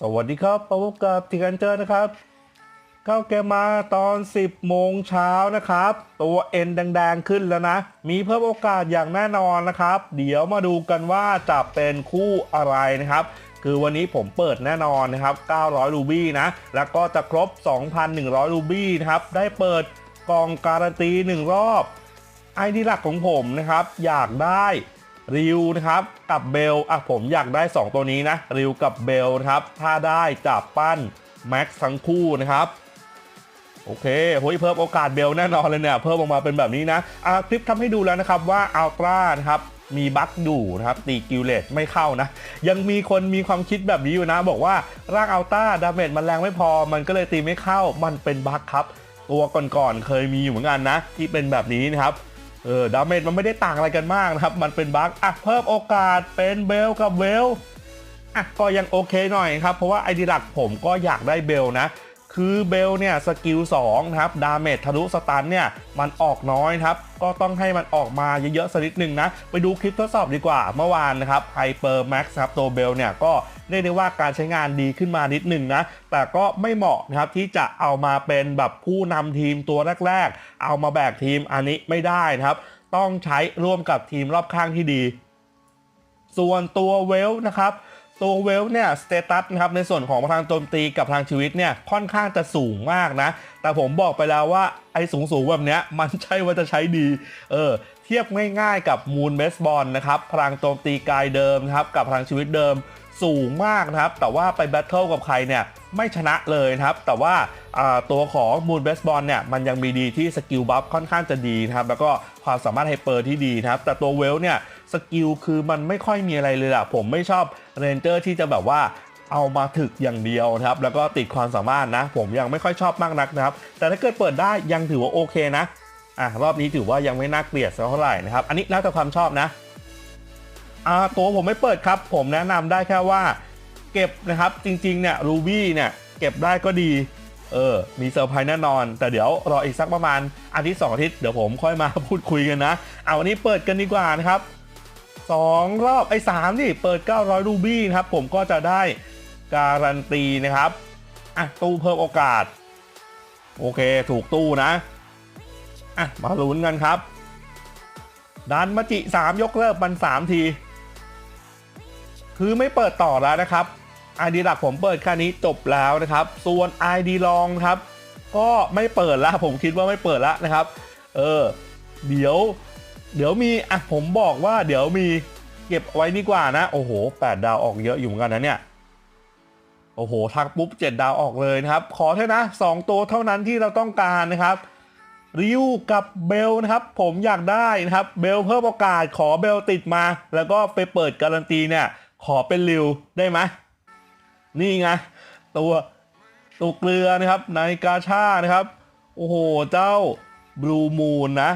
สวัสดีครับพบกับทีกันเจอนะครับเข้าเกมมาตอน 10 โมงเช้านะครับ ตัวเอ็นแดงๆขึ้นแล้วนะ มีเพิ่มโอกาสอย่างแน่นอนนะครับ เดี๋ยวมาดูกันว่าจะเป็นคู่อะไรนะครับ คือวันนี้ผมเปิดแน่นอนนะครับ 900 รูบี้นะ แล้วก็จะครบ 2,100 รูบี้นะครับ ได้เปิดกองการันตี 1 รอบ ไอดีหลักของผมนะครับ อยากได้ ริวนะครับกับเบลอะผมอยากได้ 2 ตัวนี้นะริวกับเบลนะครับถ้าได้จับปั้นแม็กซ์ทั้งคู่นะครับโอเคเฮ้ยเพิ่มโอกาสเบลแน่นอนเลยเนี่ยเพิ่มออกมาเป็นแบบนี้นะอะคลิปทำให้ดูแล้วนะครับว่าอัลตร้านะครับมีบั๊กอยู่นะครับตีกิลเลตไม่เข้านะ ยังมีคนมีความคิดแบบนี้อยู่นะ บอกว่าร่างอัลต้าดาเมจมันแรงไม่พอ มันก็เลยตีไม่เข้ามันเป็นบั๊กครับ ตัวก่อนๆเคยมีอยู่เหมือนกันนะ ที่เป็นแบบนี้นะครับ เออดาเมจมันไม่ได้ต่างอะไรกันมากนะครับ มันเป็นบั๊กอะเพิ่มโอกาสเป็นเบลกับเวลอะก็ยังโอเคหน่อยครับ เพราะว่าไอดีหลักผมก็อยากได้เบลนะ คือเบลเนี่ยสกิล2นะครับดาเมจทะลุสตันเนี่ยมันออกน้อยครับ ก็ต้องให้มันออกมาเยอะๆสักนิดหนึ่งนะ ไปดูคลิปทดสอบดีกว่าเมื่อวานนะครับไฮเปอร์แม็กซ์ครับตัวเบลเนี่ยก็ เรียกได้ว่าการใช้งานดีขึ้นมานิดหนึ่งนะ แต่ก็ไม่เหมาะนะครับที่จะเอามาเป็นแบบผู้นำทีมตัวแรก ๆ เอามาแบกทีมอันนี้ไม่ได้นะครับ ต้องใช้ร่วมกับทีมรอบข้างที่ดี ส่วนตัวเวลนะครับตัวเวลเนี่ยสเตตัสนะครับในส่วนของพลังโจมตีกับพลังชีวิตเนี่ยค่อนข้างจะสูงมากนะ แต่ผมบอกไปแล้วว่าไอ้สูงสูงๆแบบเนี้ยมันใช่ว่าจะใช้ดี เออเทียบง่ายๆกับมูนเบสบอลนะครับพลังโจมตีกายเดิมนะครับกับพลังชีวิตเดิม สูงมากนะครับ แต่ว่าไปแบทเทิลกับใครเนี่ยไม่ชนะเลยนะครับ แต่ว่าตัวของมูนเบสบอลเนี่ยมันยังมีดีที่สกิลบัฟค่อนข้างจะดีนะครับ แล้วก็ความสามารถไฮเปอร์ที่ดีนะครับ แต่ตัวเวลเนี่ยสกิลคือมันไม่ค่อยมีอะไรเลยอะผมไม่ชอบเรนเจอร์ที่จะแบบว่าเอามาถึกอย่างเดียวนะครับ แล้วก็ติดความสามารถนะ ผมยังไม่ค่อยชอบมากนักนะครับ แต่ถ้าเกิดเปิดได้ยังถือว่าโอเคนะอะรอบนี้ถือว่ายังไม่น่าเกลียดเท่าไหร่นะครับ อันนี้แล้วแต่ความชอบนะ ตัวผมไม่เปิดครับ ผมแนะนำได้แค่ว่า เก็บนะครับจริงๆเนี่ยรูบี้เนี่ยเก็บได้ก็ดี เออ มีเซอร์ไพรส์แน่นอน แต่เดี๋ยวรออีกสักประมาณอาทิตย์สองอาทิตย์เดี๋ยวผมค่อยมาพูดคุยกันนะ เอาวันนี้เปิดกันดีกว่านะครับสองรอบไอ้สามนี่เปิด 900 รูบี้นะครับ ผมก็จะได้การันตีนะครับอะตู้เพิ่มโอกาส โอเคถูกตู้นะอะมาลุ้นกันครับดันมาจิ 3 ยกเลิกมัน 3 ที คือไม่เปิดต่อแล้วนะครับ ID หลักผมเปิดแค่นี้จบแล้วนะครับ ส่วน ID รองครับ ก็ไม่เปิดแล้วผมคิดว่าไม่เปิดแล้วนะครับ เออ เดี๋ยว เดี๋ยวมีอะผมบอกว่าเดี๋ยวมีเก็บไว้ดีกว่านะ โอ้โห 8 ดาวออกเยอะอยู่เหมือนกันนะเนี่ย โอ้โห ทักปุ๊บ 7 ดาวออกเลยนะครับ ขอเถอะนะ 2 ตัวเท่านั้นที่เราต้องการนะครับริวกับเบลนะครับ ผมอยากได้นะครับ เบลเพิ่มโอกาสขอเบลติดมา แล้วก็ไปเปิดการันตีเนี่ย ขอเป็นริวได้ไหมนี่ไงตัวตัวเกลือนะครับในกาชานะครับ โอ้โห เจ้าบลูมูนนะ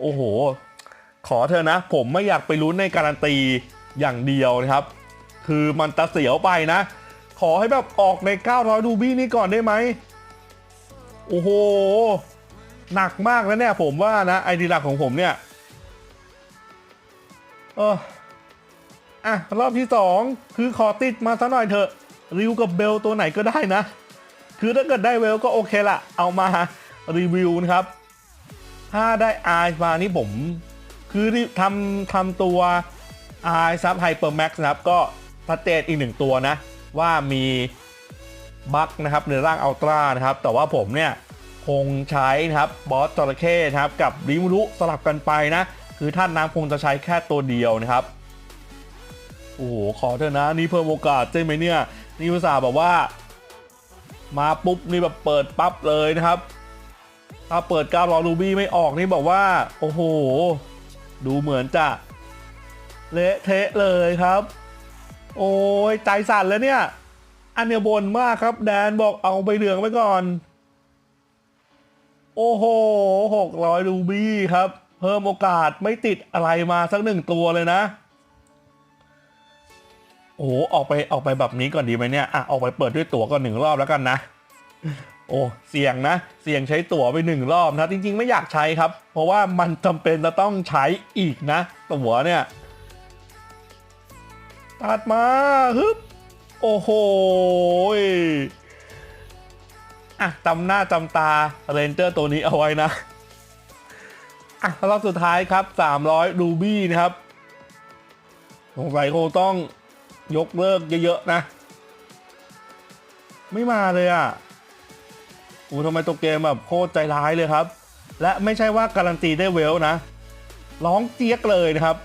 โอ้โห ขอเธอนะ ผมไม่อยากไปลุ้นในการันตีอย่างเดียวนะครับ คือมันตะเสียวไปนะ ขอให้แบบออกใน 900 ดูบี้นี้ก่อนได้ไหมโอ้โห หนักมากแล้วเนี่ยผมว่านะ ไอดีหลักของผมเนี่ย เออ อะ รอบที่ 2 คือขอติดมาซะหน่อยเถอะ ริวกับเบลตัวไหนก็ได้นะ คือถ้าเกิดได้เวลก็โอเคละเอามารีวิวนะครับ ถ้าได้ไอมานี่ผม คือทำทำตัวไอซับไฮเปอร์แม็กซ์นะครับ ก็ชัเจนอีกหนึ่งตัวนะ ว่ามีบั๊กนะครับในร่างอัลตร้านะครับ แต่ว่าผมเนี่ยคงใช้นะครับบอสจระเข้นะครับ กับริมรุสลับกันไปนะ คือท่านน้ำคงจะใช้แค่ตัวเดียวนะครับ โอ้โหขอเถอะนะนี่เพิ่มโอกาสใช่ไหมเนี่ย นี่ภาษาแบบว่า มาปุ๊บนี่แบบเปิดปั๊บเลยนะครับ ถ้าเปิด9รอรูบี้ไม่ออกนี่บอกว่า โอ้โห ดูเหมือนจะเละเทะเลยครับ โอ้ยใจสั่นแล้วเนี่ย อันเนี้ยบนมากครับ แดนบอกเอาไปเหลืองไปก่อน โอ้โห600รูบี้ครับ เพิ่มโอกาสไม่ติดอะไรมาสักหนึ่งตัวเลยนะ โอ้โหออกไปออกไปแบบนี้ก่อนดีไหมเนี่ยอะออกไปเปิดด้วยตั๋วก่อนหนึ่งรอบแล้วกันนะ โอ้เสี่ยงนะ เสี่ยงใช้ตั๋วไปหนึ่งรอบนะ จริง ๆ ไม่อยากใช้ครับ เพราะว่ามันจำเป็นจะต้องใช้อีกนะ ตั๋วเนี่ยตัดมาฮึบโอ้โหอะจำหน้าจำตาเรนเจอร์ตัวนี้เอาไว้นะอะรอบสุดท้ายครับ 300รูบี้นะครับสงสัยคงต้อง ยกเลิกเยอะๆนะ ไม่มาเลยอะโอ้ทำไมตัวเกมแบบโคตรใจร้ายเลยครับ และไม่ใช่ว่าการันตีได้เวลนะ ร้องเจี๊ยกเลยนะครับ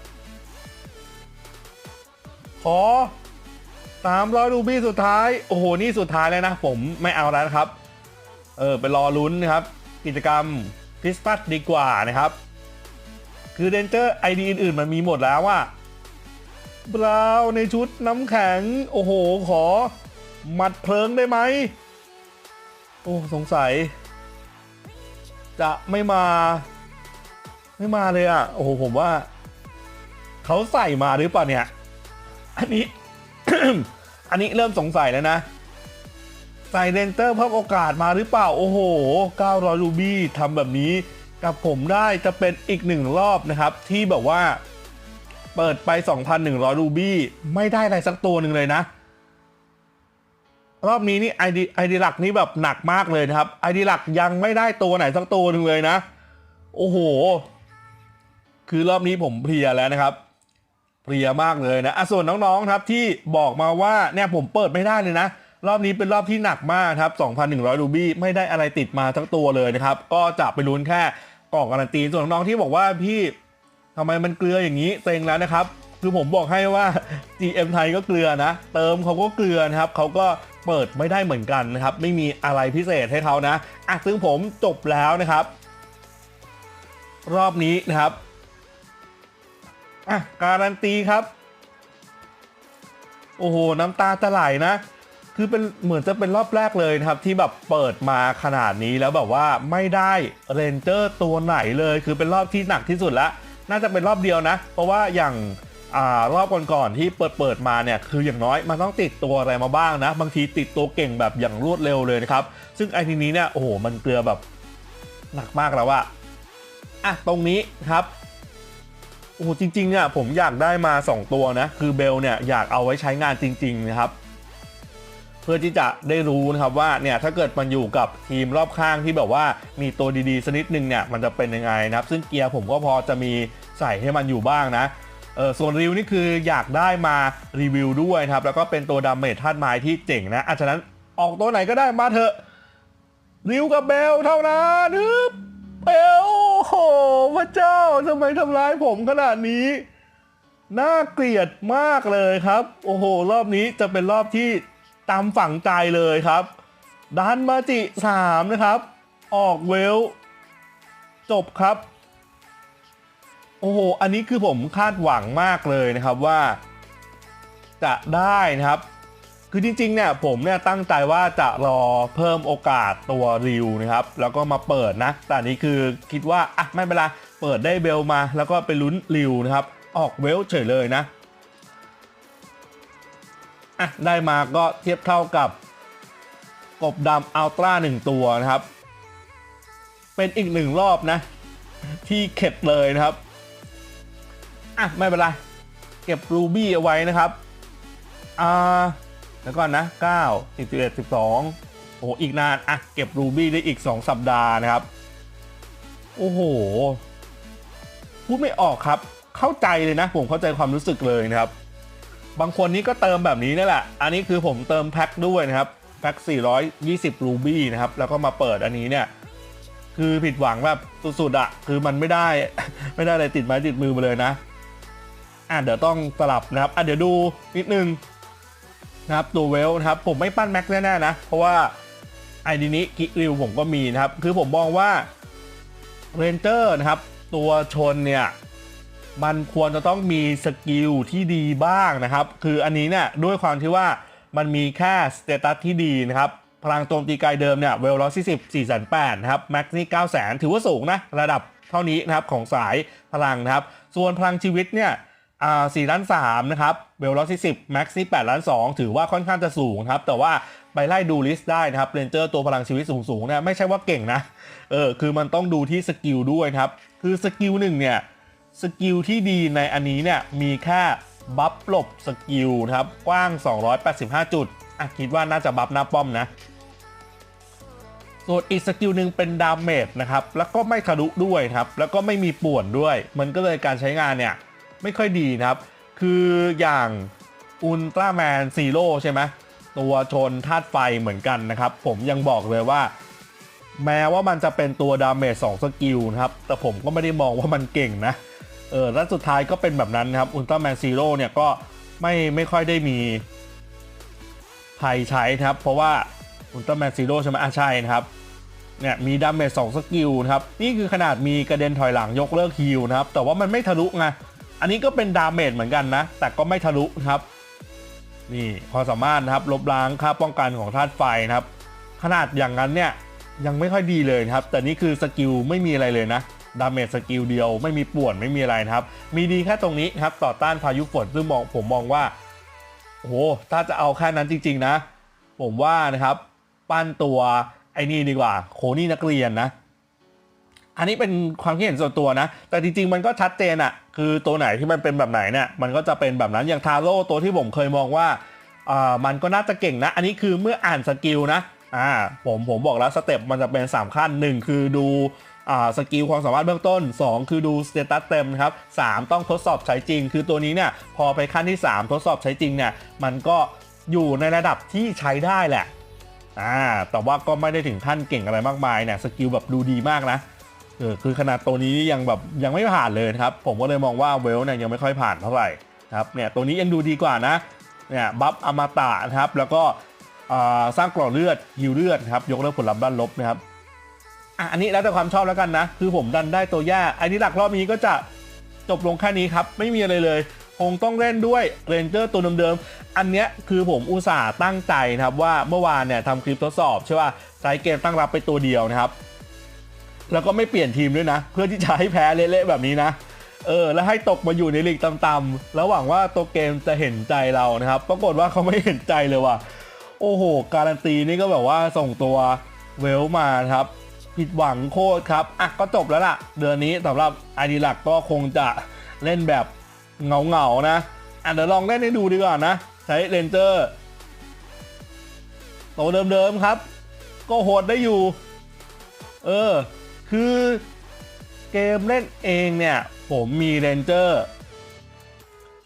ขอ300รูบี้สุดท้าย โอ้โห นี่สุดท้ายแล้วนะ ผมไม่เอาแล้วนะครับ เออ ไปรอลุ้นนะครับ กิจกรรมคริสต์มาสดีกว่านะครับ คือเดนเจอร์ไอดีอื่นๆ มันมีหมดแล้วว่า บราวในชุดน้ำแข็ง โอ้โห ขอ หมัดเพลิงได้ไหม โอ้ สงสัย จะไม่มา ไม่มาเลยอะ โอ้โห ผมว่า เขาใส่มาหรือเปล่าเนี่ย อันนี้ อันนี้เริ่มสงสัยแล้วนะ ใส่เรนเตอร์เพิ่มโอกาสมาหรือเปล่า โอ้โห 900รูบี้ทำแบบนี้กับผมได้จะเป็นอีกหนึ่งรอบนะครับ ที่แบบว่า เปิดไป 2,100 รูบี้ ไม่ได้อะไรสักตัวหนึ่งเลยนะ รอบนี้นี่ไอดีไอดีหลักนี่แบบหนักมากเลยนะครับไอดีหลักยังไม่ได้ตัวไหนสักตัวหนึ่งเลยนะ โอ้โห คือรอบนี้ผมเพลียแล้วนะครับเพลียมากเลยนะอะส่วนน้องๆครับที่บอกมาว่าเนี่ยผมเปิดไม่ได้เลยนะ รอบนี้เป็นรอบที่หนักมากครับ 2,100 รูบี้ไม่ได้อะไรติดมาทั้งตัวเลยนะครับ ก็จะไปลุ้นแค่กล่องการันตีส่วนน้องๆที่บอกว่าพี่ ทำไมมันเกลืออย่างนี้เต็งแล้วนะครับ คือผมบอกให้ว่า GM ไทยก็เกลือนะ เติมเขาก็เกลือนะครับเขาก็เปิดไม่ได้เหมือนกันนะครับ ไม่มีอะไรพิเศษให้เขานะอะซึ่งผมจบแล้วนะครับ รอบนี้นะครับอะการันตีครับ โอ้โห น้ำตาจะไหลนะ คือเป็นเหมือนจะเป็นรอบแรกเลยนะครับ ที่แบบเปิดมาขนาดนี้แล้วแบบว่าไม่ได้เรนเจอร์ตัวไหนเลย คือเป็นรอบที่หนักที่สุดแล้ว น่าจะเป็นรอบเดียวนะ เพราะว่าอย่างอรอบก่อนๆที่เปิดเปิดมาเนี่ยคืออย่างน้อยมันต้องติดตัวอะไรมาบ้างนะ บางทีติดตัวเก่งแบบอย่างรวดเร็วเลยนะครับ ซึ่งไอทีนี้เนี่ยโอ้โหมันเกลือแบบหนักมากแล้วอะอะตรงนี้ครับโอ้จริงๆเนี่ยผมอยากได้มา 2 ตัวนะ คือเบลเนี่ยอยากเอาไว้ใช้งานจริง ๆ นะครับ เพื่อที่จะได้รู้นะครับว่าเนี่ยถ้าเกิดมันอยู่กับทีมรอบข้างที่แบบว่ามีตัวดีๆสักนิดนึงเนี่ยมันจะเป็นยังไงนะครับซึ่งเกียร์ผมก็พอจะมีใส่ให้มันอยู่บ้างนะเออส่วนริวนี่คืออยากได้มารีวิวด้วยครับแล้วก็เป็นตัวดาเมจธาตุไม้ที่เจ๋งนะอาฉะนั้นออกตัวไหนก็ได้มาเถอะริวกับเบลเท่านั้นฮึบเอลโอ้โหพระเจ้าทำไมทำร้ายผมขนาดนี้น่าเกลียดมากเลยครับ โอ้โห รอบนี้จะเป็นรอบที่ ตามฝั่งใจเลยครับดันมาจิสามนะครับ ออกเวล จบครับ โอ้โห อันนี้คือผมคาดหวังมากเลยนะครับว่า จะได้นะครับ คือจริงๆเนี่ยผมเนี่ยตั้งใจว่าจะรอเพิ่มโอกาสตัวริวนะครับ แล้วก็มาเปิดนะ แต่อันนี้คือคิดว่าอะไม่เป็นไรเปิดได้เบลมา แล้วก็ไปลุ้นริวนะครับ ออกเวลเฉยเลยนะ อะได้มาก็เทียบเท่ากับกบดำอัลตร้าหนึ่งตัวนะครับ เป็นอีกหนึ่งรอบนะ ที่เข็ดเลยนะครับ อะ ไม่เป็นไร เก็บรูบี้เอาไว้นะครับ อ่า แล้วก่อนนะ 9 11 12 โอ้อีกนาน อะ เก็บรูบี้ได้อีก 2 สัปดาห์นะครับ โอ้โห พูดไม่ออกครับ เข้าใจเลยนะ ผมเข้าใจความรู้สึกเลยนะครับ บางคนนี่ก็เติมแบบนี้นี่แหละ อันนี้คือผมเติมแพ็คด้วยนะครับ แพ็ค 420 รูบี้นะครับ แล้วก็มาเปิดอันนี้เนี่ย คือผิดหวังแบบสุดๆอะคือมันไม่ได้ ไม่ได้อะไรติดไม้ติดมือมาเลยนะ อะเดี๋ยวต้องสลับนะครับ อะเดี๋ยวดูนิดนึงนะครับตัวเวลนะครับ ผมไม่ปั้นแม็กแน่ๆนะ เพราะว่าไอดีนี้กิริวผมก็มีนะครับ คือผมมองว่าเรนเจอร์นะครับ ตัวชนเนี่ย มันควรจะต้องมีสกิลที่ดีบ้างนะครับ คืออันนี้เนี่ยด้วยความที่ว่ามันมีแค่สเตตัสที่ดีนะครับ พลังโจมตีไกลเดิมเนี่ยเวลร้อยสี่สิบสี่แสนแปดนะครับแม็กนี่เก้าแสนถือว่าสูงนะระดับเท่านี้นะครับของสายพลังนะครับ ส่วนพลังชีวิตเนี่ยอ่า4ล้าน3นะครับเวลลอสสิบแม็กซี่8ล้าน2ถือว่าค่อนข้างจะสูงครับ แต่ว่าไปไล่ดูลิสต์ได้นะครับเรนเจอร์ตัวพลังชีวิตสูงๆเนี่ยไม่ใช่ว่าเก่งนะเออคือมันต้องดูที่สกิลด้วยครับ คือสกิลหนึ่งเนี่ย สกิลที่ดีในอันนี้เนี่ยมีแค่บัฟหลบสกิลนะครับกว้าง 285 จุดอะคิดว่าน่าจะบัฟหน้าป้อมนะส่วนอีกสกิลหนึ่งเป็นดาเมจนะครับ แล้วก็ไม่ทะลุด้วยครับ แล้วก็ไม่มีป่วนด้วย มันก็เลยการใช้งานเนี่ย ไม่ค่อยดีนะครับ คืออย่างอุลตร้าแมนซีโร่ใช่ไหมตัวชนธาตุไฟเหมือนกันนะครับ ผมยังบอกเลยว่า แม้ว่ามันจะเป็นตัวดาเมจ2สกิลนะครับ แต่ผมก็ไม่ได้มองว่ามันเก่งนะ เออแล้วสุดท้ายก็เป็นแบบนั้นครับอุลตร้าแมนซีโร่เนี่ยก็ไม่ไม่ค่อยได้มีใครใช้นะครับ เพราะว่าอุลตร้าแมนซีโร่ใช่ไหมอะใช่นะครับเนี่ยมีดาเมจ2สกิลนะครับ นี่คือขนาดมีกระเด็นถอยหลังยกเลิกฮิลนะครับ แต่ว่ามันไม่ทะลุไงอันนี้ก็เป็นดาเมจเหมือนกันนะ แต่ก็ไม่ทะลุครับ นี่ความสามารถนะครับลบล้างค่าป้องกันของธาตุไฟนะครับ ขนาดอย่างนั้นเนี่ยยังไม่ค่อยดีเลยครับ แต่นี่คือสกิลไม่มีอะไรเลยนะ ดาเมจสกิลเดียว ไม่มีป่วนไม่มีอะไรนะครับ มีดีแค่ตรงนี้ครับต่อต้านพายุฝนซึ่งมองผมมองว่าโอ้โหถ้าจะเอาแค่นั้นจริง ๆ นะ ผมว่านะครับปั้นตัวไอ้นี่ดีกว่า โคนี่นักเรียนนะ อันนี้เป็นความคิดเห็นส่วนตัวนะ แต่จริง ๆ มันก็ชัดเจนอะคือตัวไหนที่มันเป็นแบบไหนเนี่ยมันก็จะเป็นแบบนั้นอย่างทาโร่ตัวที่ผมเคยมองว่าอ่ามันก็น่าจะเก่งนะ อันนี้คือเมื่ออ่านสกิลนะอ่าผมผมบอกแล้วสเต็ปมันจะเป็น 3 ขั้น 1 คือดู สกิลความสามารถเบื้องต้น 2 คือดูสเตตัสเต็มนะครับ3ต้องทดสอบใช้จริง คือตัวนี้เนี่ยพอไปขั้นที่ 3 ทดสอบใช้จริงเนี่ยมันก็อยู่ในระดับที่ใช้ได้แหละอ่าแต่ว่าก็ไม่ได้ถึงขั้นเก่งอะไรมากมายเนี่ยสกิลแบบดูดีมากนะเออคือขนาดตัวนี้ยังแบบยังไม่ผ่านเลยครับ ผมก็เลยมองว่าเวลเนี่ยยังไม่ค่อยผ่านเท่าไหร่ครับเนี่ยตัวนี้ยังดูดีกว่านะเนี่ยบัฟอมตะนะครับแล้วก็สร้างกรอเลือดฮิวเลือดครับยกเลิกผลลัพธ์ด้านลบนะครับ อะอันนี้แล้วแต่ความชอบแล้วกันนะ คือผมดันได้ตัวแย่ไอ้นี่หลักรอบนี้ก็จะจบลงแค่นี้ครับ ไม่มีอะไรเลย คงต้องเล่นด้วยเรนเจอร์ตัวเดิมๆ อันเนี้ยคือผมอุตส่าห์ตั้งใจนะครับว่าเมื่อวานเนี่ยทำคลิปทดสอบใช่ป่ะใช้เกมตั้งรับไปตัวเดียวนะครับ แล้วก็ไม่เปลี่ยนทีมด้วยนะ เพื่อที่จะให้แพ้เละๆแบบนี้นะ เออ แล้วให้ตกมาอยู่ในลีกต่ำๆแล้วหวังว่าตัวเกมจะเห็นใจเรานะครับ ปรากฏว่าเขาไม่เห็นใจเลยว่ะ โอ้โห การันตีนี่ก็แบบว่าส่งตัวเวลมาครับ ผิดหวังโคตรครับ อะก็จบแล้วล่ะ เดือนนี้สำหรับไอดีหลักก็คงจะเล่นแบบเงาๆนะ อะเดี๋ยวลองเล่นให้ดูดีกว่านะ ใช้เรนเจอร์ตัวเดิมๆครับ ก็โหดได้อยู่ เออ คือเกมเล่นเองเนี่ย ผมมีเรนเจอร์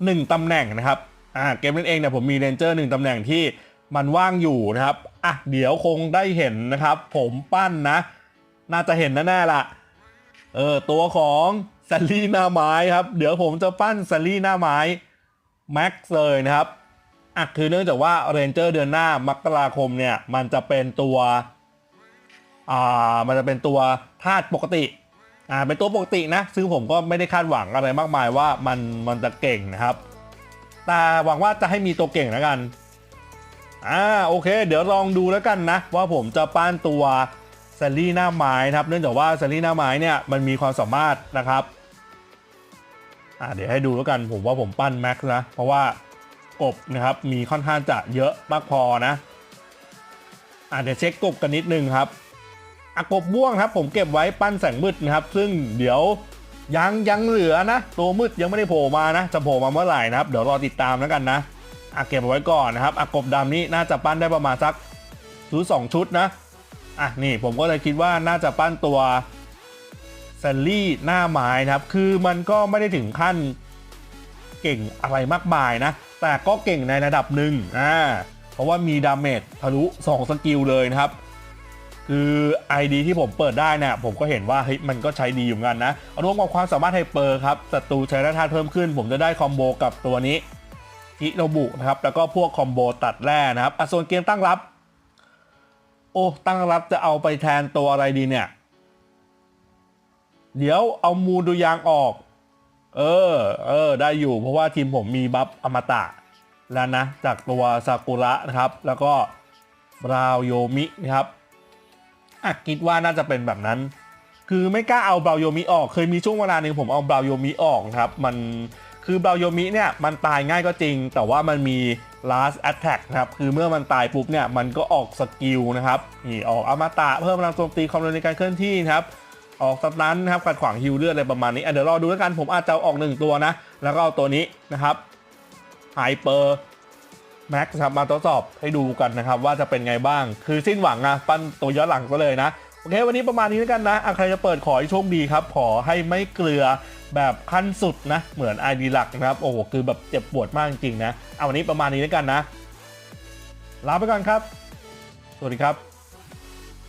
หนึ่งตำแหน่งนะครับ อ่า เกมเล่นเองเนี่ยผมมีเรนเจอร์หนึ่งตำแหน่งที่มันว่างอยู่นะครับ อะ เดี๋ยวคงได้เห็นนะครับ ผมปั้นนะ น่าจะเห็นแน่ๆล่ะ เออตัวของซัลลี่หน้าไม้ครับ เดี๋ยวผมจะปั้นซัลลี่หน้าไม้แม็กซ์เลยนะครับอะคือเนื่องจากว่าเรนเจอร์เดือนหน้ามกราคมเนี่ย มันจะเป็นตัว อ่า มันจะเป็นตัวธาตุปกติ อ่า เป็นตัวปกตินะ ซึ่งผมก็ไม่ได้คาดหวังอะไรมากมายว่ามันมันจะเก่งนะครับ แต่หวังว่าจะให้มีตัวเก่งแล้วกัน อ่า โอเค เดี๋ยวลองดูแล้วกันนะ ว่าผมจะปั้นตัว ซลลี่หน้าไม้นะครับ เนื่องจากว่าแซลลี่หน้าไม้เนี่ยมันมีความสามารถนะครับอ่าเดี๋ยวให้ดูแล้วกันผมว่าผมปั้นแม็กซ์นะ เพราะว่ากบนะครับมีค่อนข้างจะเยอะมากพอนะอ่าเดี๋ยวเช็คกบกันนิดนึงครับอะกบม่วงครับผมเก็บไว้ปั้นแสงมืดนะครับ ซึ่งเดี๋ยวยังยังเหลือนะ ตัวมืดยังไม่ได้โผล่มานะ จะโผล่มาเมื่อไหร่นะครับ เดี๋ยวรอติดตามแล้วกันนะอะเก็บไว้ก่อนนะครับอะกบดำนี้น่าจะปั้นได้ประมาณสักชุดสองชุดนะ อะนี่ผมก็เลยคิดว่าน่าจะปั้นตัวแซลลี่หน้าไม้นะครับ คือมันก็ไม่ได้ถึงขั้นเก่งอะไรมากมายนะ แต่ก็เก่งในระดับหนึ่งอ่าเพราะว่ามีดาเมจทะลุ 2 สกิลเลยนะครับ คือ ID ที่ผมเปิดได้เนี่ยผมก็เห็นว่าเฮ้ยมันก็ใช้ดีอยู่กันนะรวมกับความสามารถไฮเปอร์ครับศัตรูใช้ร่ธาตุเพิ่มขึ้น ผมจะได้คอมโบกับตัวนี้ฮิโนบุนะครับแล้วก็พวกคอมโบตัดแร่นะครับอะส่วนเกมตั้งรับ โอ้ตั้งรับจะเอาไปแทนตัวอะไรดีเนี่ย เดี๋ยวเอามูดูยางออก เออ เออ ได้อยู่เพราะว่าทีมผมมีบัฟอมตะแล้วนะ จากตัวซากุระนะครับ แล้วก็บราวโยมินะครับอะคิดว่าน่าจะเป็นแบบนั้น คือไม่กล้าเอาบราวโยมิออก เคยมีช่วงเวลาหนึ่งผมเอาบราวโยมิออกครับ มันคือบราวโยมิเนี่ยมันตายง่ายก็จริง แต่ว่ามันมี last attack นะครับคือเมื่อมันตายปุ๊บเนี่ยมันก็ออกสกิลนะครับนี่ออกอมตะเพิ่มพลังโจมตีความเร็วในการเคลื่อนที่นะครับออกสตันนะครับขัดขวางฮิวเลือดอะไรประมาณนี้เดี๋ยวรอดูแล้วกันผมอาจจะเอาออกหนึ่งตัวนะ แล้วก็เอาตัวนี้นะครับ Hyper Max ครับมาทดสอบให้ดูกันนะครับ ว่าจะเป็นไงบ้าง คือสิ้นหวังอะปั้นตัวย้อนหลังก็เลยนะ โอเค วันนี้ประมาณนี้แล้วกันนะใครจะเปิดขอให้โชคดีครับ ขอให้ไม่เกลือ แบบขั้นสุดนะ เหมือนไอดีหลักนะครับ โอ้โห คือแบบเจ็บปวดมากจริงนะ เอาวันนี้ประมาณนี้แล้วกันนะ ลาไปก่อนครับ สวัสดีครับ